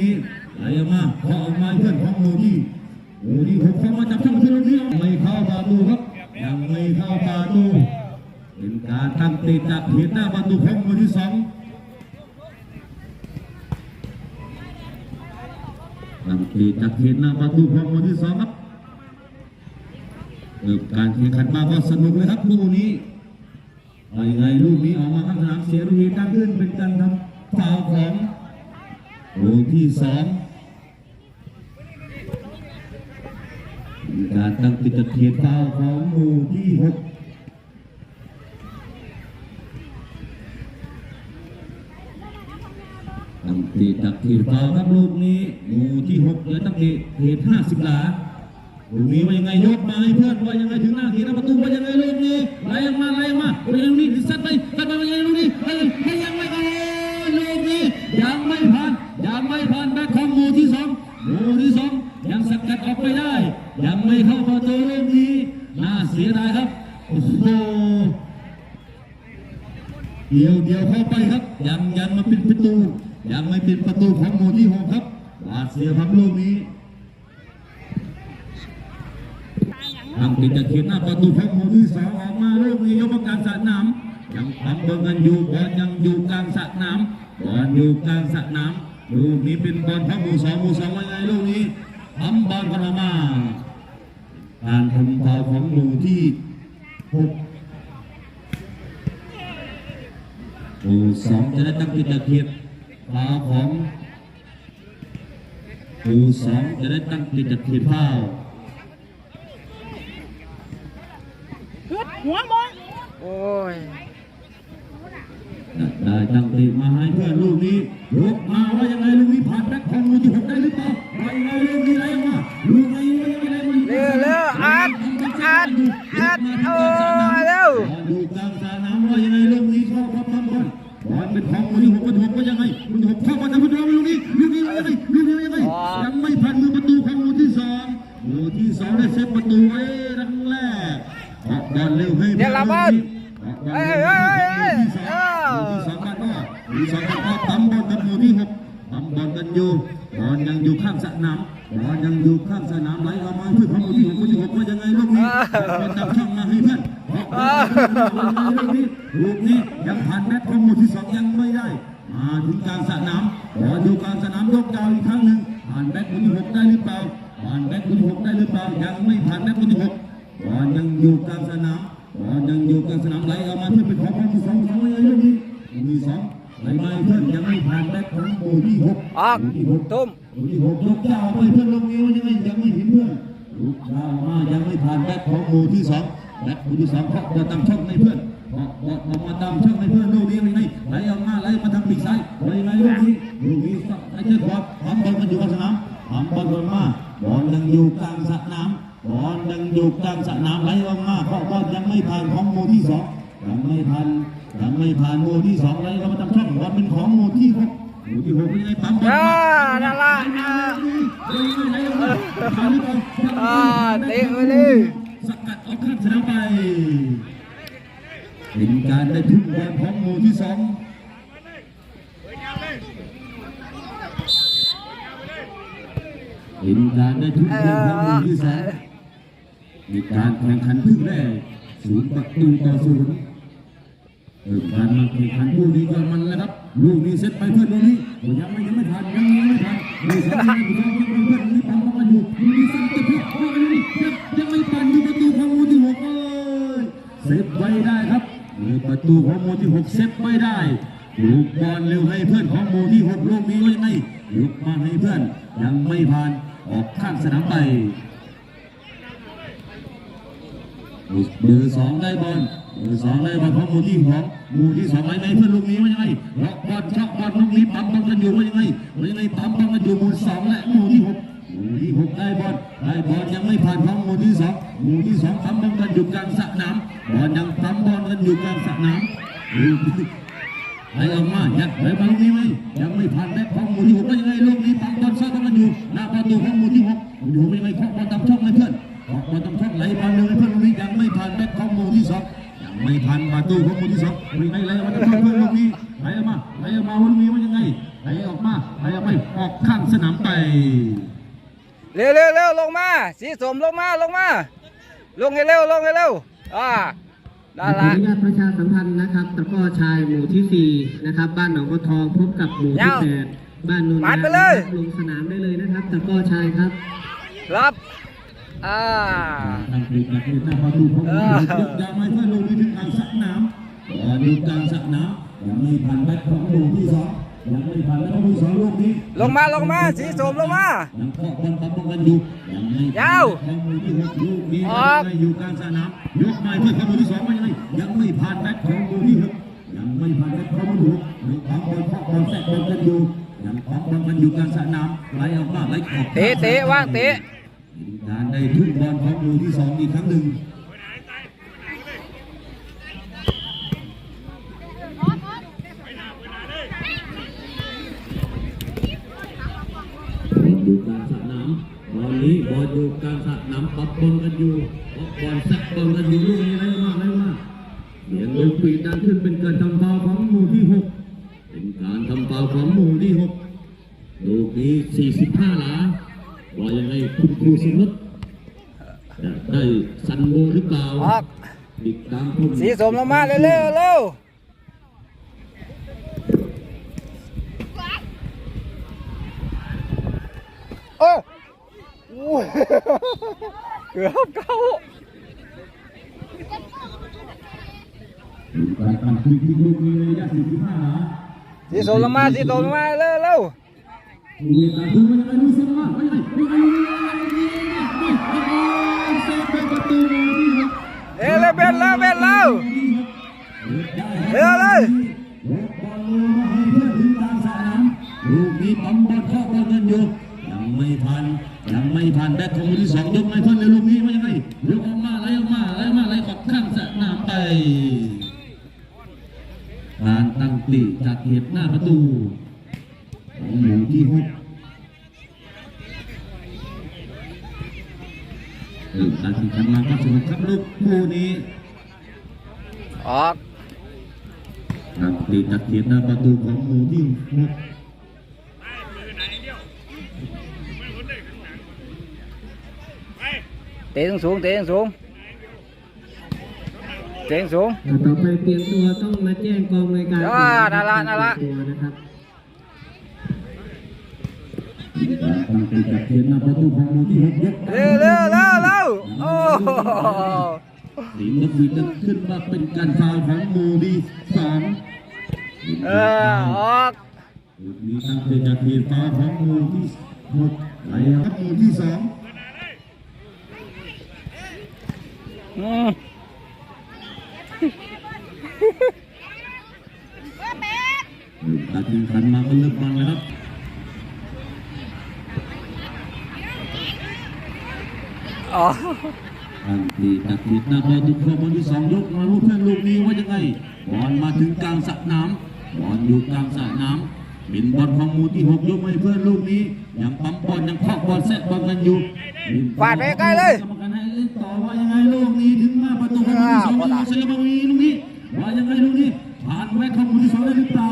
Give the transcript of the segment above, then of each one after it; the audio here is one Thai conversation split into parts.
นี้ไหลมาพอออกมาเพื่อนของโมดี้โมดี้หกเข้ามาจับช่องเพื่อนนี้ไม่เข้าประตูครับยังไม่เข้าประตูเป็นการตั้งตีจากเหตุหน้าประตูของโมที่สองตั้งตีจากเหตุหน้าประตูของโมที่สองครับเริ่มการแข่งขันมาก็สนุกเลยครับคู่นี้ไปไงลูกนี้ออกมาข้างสนามเสียลูกนี้ตั้งขึ้นเป็นการทำฟาวของ ลูกที่สองการตั้งปิดเทียนเท้าของหมู่ที่หกตั้งตีตักทีเท้าครับลูกนี้หมู่ที่หกเหลือตั้งตีเหตุห้าสิบหลาลูกนี้ว่ายังไงยกมาให้เพื่อนว่ายังไงถึงหน้าทีหน้าประตูว่ายังไงลูกนี้ไหลออกมาไหลออกมาว่ายังไงลูกนี้สัดไปสัดไปว่ายังไงลูกนี้เฮ้ยให้ยังไม่เอาลูกนี้ยังไม่ผ่านยังไม่ผ่านแบ็คของหมู่ที่สองูที่สองยังสกัดออกไปได้ ยังไม่เข้าประตูลูกนี้น่าเสียดายครับโอ้โหเดียวเดียวเข้าไปครับ ยังยังมาปิดประตู ยังไม่ปิดประตูของหมู่ที่หกครับหวาดเสียครับลูกนี้ทางติดจะเขียนหน้าประตูของหมู่ที่สองออกมาลูกนี้ยกประการสระน้ำยังทำเบิ่งกันอยู่บอลยังอยู่กลางสระน้ำบอลอยู่กลางสระน้ำ ลูกนี้เป็นบอลของหมู่สองหมู่สองว่าไงลูกนี้ทำบอลกันออกมาการทำฟาวล์ของหมู่ที่หกหมู่สองจะได้ตั้งติดตะเกียบฟ้าของหมู่สองจะได้ตั้งติดตะเกียบผ้าหัวหมอโอ้ย ได้ตั้งติดมาให้เพื่อนลูกนี้ยกมาว่ายังไงลูกนี้ผ่านแบ็คของหมู่ที่หกได้หรือเปล่าว่ายังไงลูกนี้ไหลมาลูกนี้ว่ายังไงลูกนี้เร็วเร็วอัดอัดอัดโอ้ยเร็วอยู่กลางสนามว่ายังไงลูกนี้เข้าครับทำบอลบอลเป็นของหมู่ที่หกประตูว่ายังไงหมู่ที่หกเข้ามาทำประตูลูกนี้ลูกนี้ว่ายังไงลูกนี้ว่ายังไงยังไม่ผ่านมือประตูของหมู่ที่สองหมู่ที่สองได้เซฟประตูไว้ครั้งแรกออกบอลเร็วให้เดี๋ยวละบอลเฮ้ยเฮ้ยเฮ้ยห มีสองกันก็หมู่ที่สองกันก็ปั๊มบอลกับหมู่ที่หกปั๊มบอลกันอยู่บอลยังอยู่ข้างสนามบอลยังอยู่ข้างสนามไหลออกมาเพื่อนของหมู่ที่หกหมู่ที่หกว่ายังไงลูกนี้บอลจับช่องมาให้เพื่อนออกบอลลูกนี้ลูกนี้ยังผ่านแมตช์ของหมู่ที่สองยังไม่ได้มาถึงกลางสนามบอลอยู่กลางสนามยกดาวอีกครั้งหนึ่งผ่านแมตช์หมู่ที่หกได้หรือเปล่าผ่านแมตช์หมู่ที่หกได้หรือเปล่ายังไม่ผ่านแมตช์หมู่ที่หกบอลยังอยู่กลางสนามบอลยังอยู่กลางสนามไหลออกมาเพื่อเป็นของของหมู่สองสองเลยลูกนี้มีสอง ไหลมาเพื่อนยังไม่ผ่านแบ็คของหมู่ที่หกออกหมู่ที่หกตุ้ม หมู่ที่หกยกยาวไปเพื่อนลงนี้ว่ายังไงยังไม่เห็นเพื่อนลูกยาวมายังไม่ผ่านแบ็คของหมู่ที่สองแบ็คหมู่ที่สองเคาะบอลตามช่องในเพื่อนเคาะบอลออกมาตามช่องในเพื่อนลูกนี้ว่ายังไงไหลออกมาไหลมาทางปีกซ้ายว่ายังไงลูกนี้ลูกนี้ไอ้เจ้าขวาทำบอลมันอยู่กลางสนามทำบอลกันมาบอลยังอยู่กลางสนามบอลยังอยู่กลางสนามไหลออกมาเพราะบอลยังไม่ผ่านของโมที่สองยังไม่ผ่านยังไม่ผ่านโมที่สองไหลเข้ามาทำช่องบอล เป็นของโมที่หกโมที่หกเป็นไงปั๊มบอลอ่านั่นละอ่าผ่านหรือเปล่าอ่าเตะไปเลยสกัดออกข้างสนามไปเป็นการได้ทุ่มบอลของโมที่สองเป็นการได้ทุ่มบอลของโมที่สองมีการแข่งขันพึ่งแรกศูนย์ประตูต่อศูนย์เริ่ม การมาแข่งขันคู่นี้ก็มันแล้วครับลูกนี้เซตไปเพื่อนลูกนี้โอ้ยังไม่ยังไม่ผ่านยังไม่ผ่านลูกสองยังไม่ผ่านยังไม่ผ่านนี่ปั๊มมาอยู่ลูกนี้สั่งติดเพื่อนยังยังไม่ผ่านอยู่ประตูของมูที่หกเอ้ยเซฟไว้ได้ครับนี่ประตูของมูที่หกเซฟไว้ได้ลูกบอลเร็วให้เพื่อนของมูที่หกลูกนี้ว่ายังไงลุกมาให้เพื่อนยังไม่ผ่านออกข้างสนามไป เบอร์สองได้บอลเบอร์สองได้บอลของมูที่สองมูที่สองไหลในเพื่อนลูกนี้ว่ายังไงล็อกบอลช็อกบอลลูกนี้ปั๊มบอลกันอยู่ว่ายังไงว่ายังไงปั๊มบอลกันอยู่มูสองและมูที่หกมูที่หกได้บอลได้บอลยังไม่ผ่านของมูที่สองมูที่สองปั๊มบอลกันอยู่กลางสระน้ำบอลยังปั๊มบอลกันอยู่กลางสระน้ำลูกนี้ไหลออกมายังไหลบอลลูกนี้ไหมยังไม่ผ่านแบ็คของมูที่หกว่ายังไงลูกนี้ปั๊มบอลซ้อนกันอยู่หน้าประตูของมูที่หกหมู่ที่หกว่ายังไงเคาะบอลตาม ยังไม่ผ่านแบ็คของหมู่ที่สองยังไม่ผ่านประตูของหมู่ที่สองมีไหลไหลออกมาต้องช่องเพื่อนลูกนี้ไหลออกมาไหลออกมาว่าลูกนี้ว่ายังไงไหลออกมาไหลออกไปออกข้างสสนามไปเร็วเร็วเร็วลงมาสีสมลงมาลงมา ลงให้เร็วลงให้เร็วอ่าได้ขอละอนุญาตประชาสัมพันธ์นะครับตะกร้อชายหมู่ที่4นะครับ บ้านหนองบัวทองพบกับหมู่ที่ยาว8บ้านโนนมัดไปเลยลงสนามได้เลยนะครับตะกร้อชายครับ รับ อ่าทางกรีกนักเรียนหน้าประตูของเรายกยาวไม่เพื่อนลงไปถึงกลางสนามบอลอยู่กลางสนามยังไม่ผ่านแบ็คของหมู่ที่สองยังไม่ผ่านแบ็คของหมู่ที่สองลูกนี้ ลงมาลงมาสีสมลงมายังเคาะบอลปั๊มกันอยู่ยังไม่ยาวของหมู่ที่หกลูกนี้ออกยังไม่อยู่กลางสนามยกมาเพื่อนของหมู่ที่สองว่ายังไงยังไม่ผ่านแบ็คของหมู่ที่หกยังไม่ผ่านแบ็คของหมู่ที่หกยังปั๊มบอลเคาะบอลแทรกบอลกันอยู่ยังปั๊มบอลกันอยู่กลางสนามไหลออกมาไหลออกเตะเตะว่างเตะ การได้ทุ่มบอลของหมู่ที่สองอีกครั้งหนึ่งบอลดูกางสนามบอลนี้บอลอยู่กางสนามปับบอลกันอยู่บอลแซกบอลกันอยู่ลูกนี้ไรมากไรมากเสียงดนตรีดังขึ้นเป็นการทำฟาวของหมู่ที่หกเป็นการทำฟาวของหมู่ที่หกลูกนี้45หลา ว่ายังไงคุณครูสมรสจะได้สันโบหรือเปล่าออกติดตามช มสีสมลงมาเร็วเร็วเร็วโอ้โอ้ยเกือบเข้ารทำคลิปที่ลูกนี้ระยะ45หลาเร็วเสียงว่าไปไงไปไงเซฟเป็นประตูที่หกเอ้ยเร็วเบ็ดเร็วเบ็ดเร็วเร็วเลยลูกบอลลงมาให้เพื่อนถึงกลางสนามลูกนี้ปั๊มบอลเข้าบอลกันอยู่ยังไม่ผ่านยังไม่ผ่านแบ็คของมือที่สองยกไม่เพื่อนเลยลูกนี้ว่ายังไงยกออกมาไหลออกมาไหลออกมาไหลออกข้างสนามไปการตั้งตีจากเหตุหน้าประตูของหมู่ที่หก เออ การแข่งขันมาครับสนุกครับลูกคู่นี้ออกครับตีตัดเขียนหน้าประตูของหมู่ที่หกเตะสูงเตะสูงเตะสูงต่อไปเปลี่ยนตัวต้องมาแจ้งกองรายการอ่านั่นละนั่นละตัวนะครับ การตั้งตีตัด เขียนหน้าประตูของหมู่ที่หกยกเร็วเร็วเร็วเร็วโอ้โหสีนกหวีดนั้นขึ้นมาเป็นการฟาวล์ของหมู่ที่สองเออออกลูกนี้ตั้งตีตัดเขียนฟาวล์ของหมู่ที่หกไหลครับหมู่ที่สองอืมเออการแข่งขันมาก็เริ่มมันแล้วครับ ออกอันที่ตัดผิดหน้าบอลทุกคนบอลที่สองยกมาลูกเพื่อนลูกนี้ว่ายังไงบอลมาถึงกลางสระน้ำบอลอยู่กลางสระน้ำเป็นบอลของหมูที่หกยกมาให้เพื่อนลูกนี้ยังปั๊มบอลยังเคาะบอลแซะบอลกันอยู่ฟาดไปใกล้เลยกรรมการให้เล่นต่อว่ายังไงลูกนี้ถึงมาประตูของหมูที่สองมาเซลมาวีลูกนี้ว่ายังไงลูกนี้ผ่านแม็กของหมูที่สองได้หรือเปล่า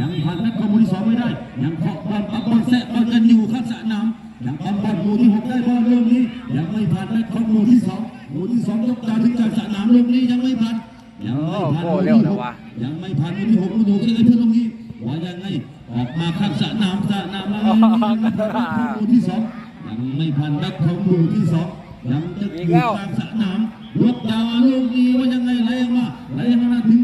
ยังผ่านแม็กของหมูที่สองไม่ได้ ยังเคาะบอลปั๊มบอลแซะบอลกันอยู่ข้างสระน้ำ ยังปั๊มบอลหมูที่หกได้บอลลูกนี้ ยังไม่ผ่านแม็กของหมูที่สองหมูที่สองยกดาวถึงจากสระน้ำลูกนี้ยังไม่ผ่านยังไม่ผ่านหมูที่หกยังไม่ผ่านหมูที่หกหมูที่หกยังไงเพื่อนลูกนี้ว่ายังไงออกมาข้างสระน้ำสระน้ำมาหมูที่สองยังไม่ผ่านแม็กของหมูที่สองยังจะอยู่กลางสระน้ำยกดาวลูกนี้ว่ายังไงไหลออกมาไหลออกมาถึง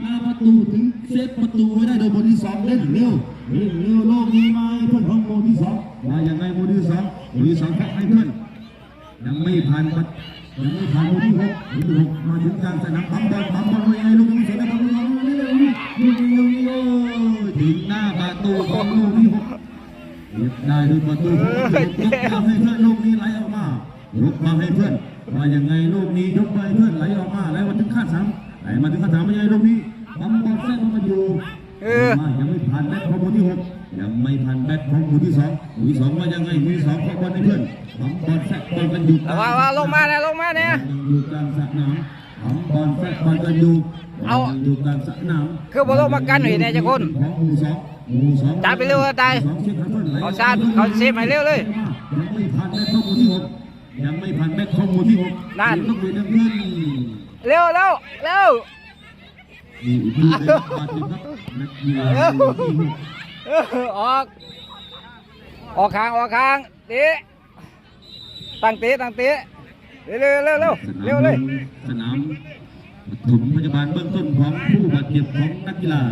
หน้าประตูถึงเซฟประตูไว้ได้โดยโมที่สองเล่นเร็วเล่นเร็วโลกนี้มาให้เพื่อนของโมที่สอง มาอย่างไรโมที่สองโมที่สองพักให้เพื่อนยังไม่ผ่านปัดยังไม่ผ่านโมที่หกโมที่หกมาถึงกลางสนามปั๊มบอลปั๊มบอลว่ายังไงลูกนี้เสียได้บอลลูกนี้ลูกนี้ลูกนี้ลูกนี้โอ้ยถึงหน้าประตูของลูกที่หกเก็บได้ด้วยประตูของลูกที่หกยกมาให้เพื่อนลูกนี้ไหลออกมายกมาให้เพื่อนว่ายังไงลูกนี้ยกไปเพื่อนไหลออกมาไหลมาถึงข้างสามไหลมาถึงข้างสามว่ายังไงลูกนี้ปั๊มบอลแทรกเข้ามาอยู่เออมายังไม่ผ่านแบ็คของหมู่ที่หกยังไม่ผ่านแบ็คของหมู่ที่สองห มู่ที่สองว่ายังไงหมู่ที่สองเข้าบอลให้เพื่อนปั๊มบอลแทรกบอลกันอยู่แต่ว่าว่าลงมาเนี่ยลงมาเนี่ยยังอยู่กลางสระน้ำทำบอลแฟกบอลกันอยู่เอาบลยังอยู่กลางสนามคือบ่ลงมากันหน่อยเนี่ยเจ้าคนของหมู่สองหมู่สองจับไปเร็วอะตายสองเช็คให้เพิ่นไหลเอาชาร์จเอาเซฟให้เร็วเลยยังไม่ผ่านแม็กข้อมูลที่หกยังไม่ผ่านแม็กข้อมูลที่หกนั่นต้องเรียนน้ำเงินเร็วเร็วเร็วนี่คือเป็นบาดเจ็บครับนักกีฬาหมู่ที่หกเออออก ออกข้างออกข้างเตะตั้งเตะตั้งเตะเร็วเร็วเร็วเร็วเร็วเลยสนามปฐมพยาบาลเบื้องต้นของผู้บาดเจ็บของนักกีฬา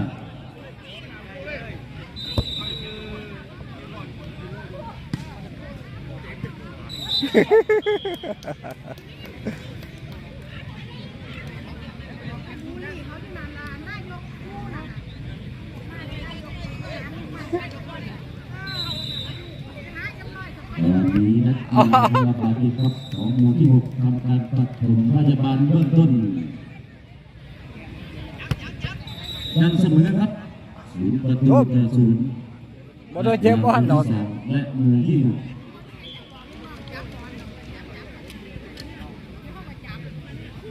ตอน นี้นักกีฬาบาดครับของหมู่ที่หกทำการปฐมพยาบาลเบื้องต้นยังเสมอครับศูนย์ประตูต่อศูนย์บ่โดนเจ็บบอลดอกที่สงและหมู่ที่หก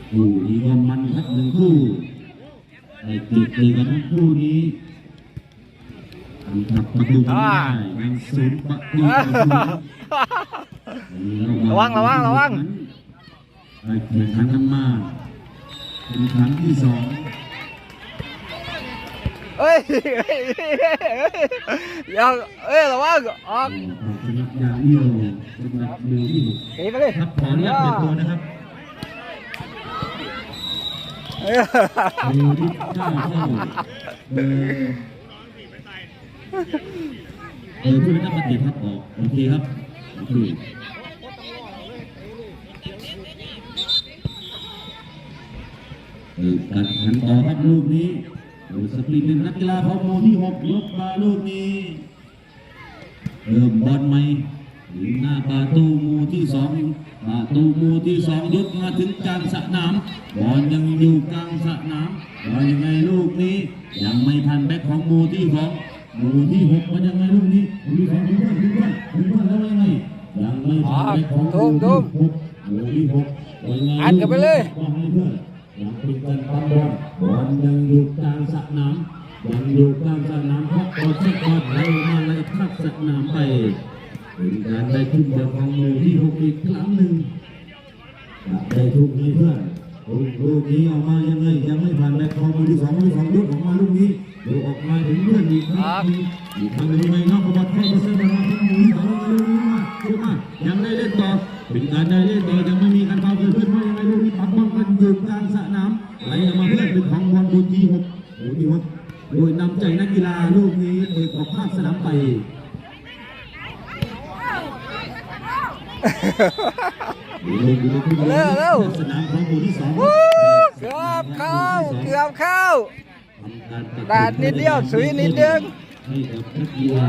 คู่นี้ก็มันครับหนึ่งคู่ไอ้ติดเจอกันทั้งคู่นี้อันดับประตูได้ยังศูนย์ประตูต่อศูนย์ ระวังระวังระวังได้แข่งขันกันมาเป็นครั้งที่สองเอ้ยอย่าเอ้ยระวังออกอย่าเดียวสำหรับมือที่หกตีไปเลยครับขออนุญาตเปลี่ยนตัวนะครับเออมือที่เก้าเข้าเบอร์เออผู้ได้รับบาดเจ็บครับออกโอเคครับโอเค เออการแข่งขันต่อครับลูกนี้โดยสปรินเป็นนักกีฬาของโมที่หกยกมาลูกนี้เริ่มบอลใหม่ถึงหน้าประตูหมูที่สองประตูหมูที่สองยกมาถึงกลางสนามบอลยังอยู่กลางสนามว่ายังไงลูกนี้ ยังไม่ทันแบ็คของหมูที่สองหมูที่หกมันยังไงลูกนี้หมูที่สองถึงเพื่อนถึงเพื่อนถึงเพื่อนแล้วยังไงยังไม่ทันแบ็คของหมูที่หกหมูที่หกว่ายังไงอัดกันไปเลยว่าให้เพื่อน ยังเป็นการตั้งบอลบอลยังอยู่กลางสนามยังอยู่กลางสนามครับบอลเช็คบอลไหลมาไหลพัดสนามไปเป็นการได้ทุ่มบอลของมือที่หกอีกครั้งหนึ่งได้ทุ่มให้เพื่อนลูกนี้ออกมายังไงยังไม่ผ่านแบ็คของมือที่สองมือที่สองยกออกมาลูกนี้ยกออกมาถึงเพื่อนอีกครั้งหนึ่งอีกครั้งหนึ่งยังไงนอกกระบอกเข้าไปเส้นบอลของมือที่สองลูกนี้มาลูกมายังได้เล่นต่อเป็นการได้เล่นต่อยังไม่มีการฟาเกิดขึ้นว่ายังไงลูกนี้ปักบอลกันอยู่กลาง ไหลออกมาเพื่อนเป็นของบอลบูที่หกบูที่หกโดยนำใจนักกีฬาลูกนี้เตะออกข้างสนามไปเร็วเร็วสนามของหมู่ที่สองวู้เกือบเข้าเกือบเข้าแดดนิดเดียวสวยนิดเดียวให้กับนักกีฬา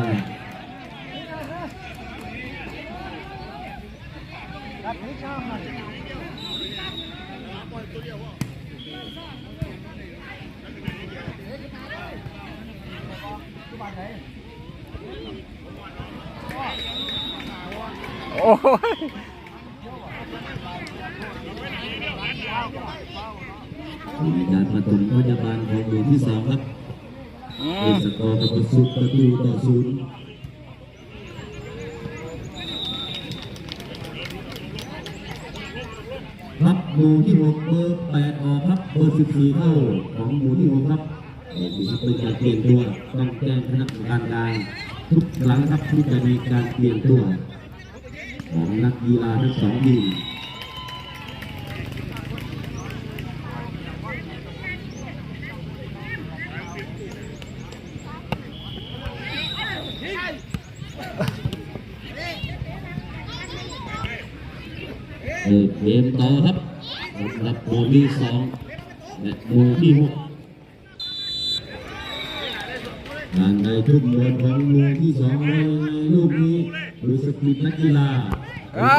โอ้ยในการปฐมพยาบาลของหมู่ที่สองครับอืเป็นสกอร์ประตูประตูต่อศูนย์ครับหมู่ที่หกเบอร์แปดออกครับเบอร์สิบสี่เข้าของหมู่ที่หกครับ มีเป็นการเปลี่ยนตัวต้องแจ้งคณะกรรมการการทุกครั้งครับที่จะมีการเปลี่ยนตัว ของนักกีฬาทั้งสองทีมเออเกมต่อครับสำหรับโมที่สองและโมที่หกการได้ ทุ่มบอลของโมที่สองไว้ในลูกนี้โดยสปริตนักกีฬาอ่า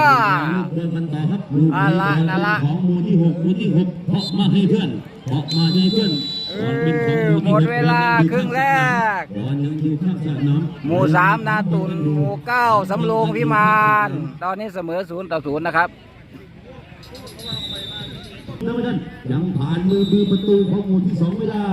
ลูกบอลมันต่อครับลูกอ่านี้ละเป็นนั่นละของโมที่หกโมที่หกเพาะมาให้เพื่อนเพาะมาให้เพื่อนบอลเป็นของโมที่หมดเวลาครึ่งแรกบอลยังอยู่ข้างสนามหมู่สามนาตุนหมู่เก้าสำโรงพิมานตอนนี้เสมอศูนย์ต่อศูนย์นะครับนะไม่ทันยังผ่านมือมือประตูของหมู่ที่สองไม่ได้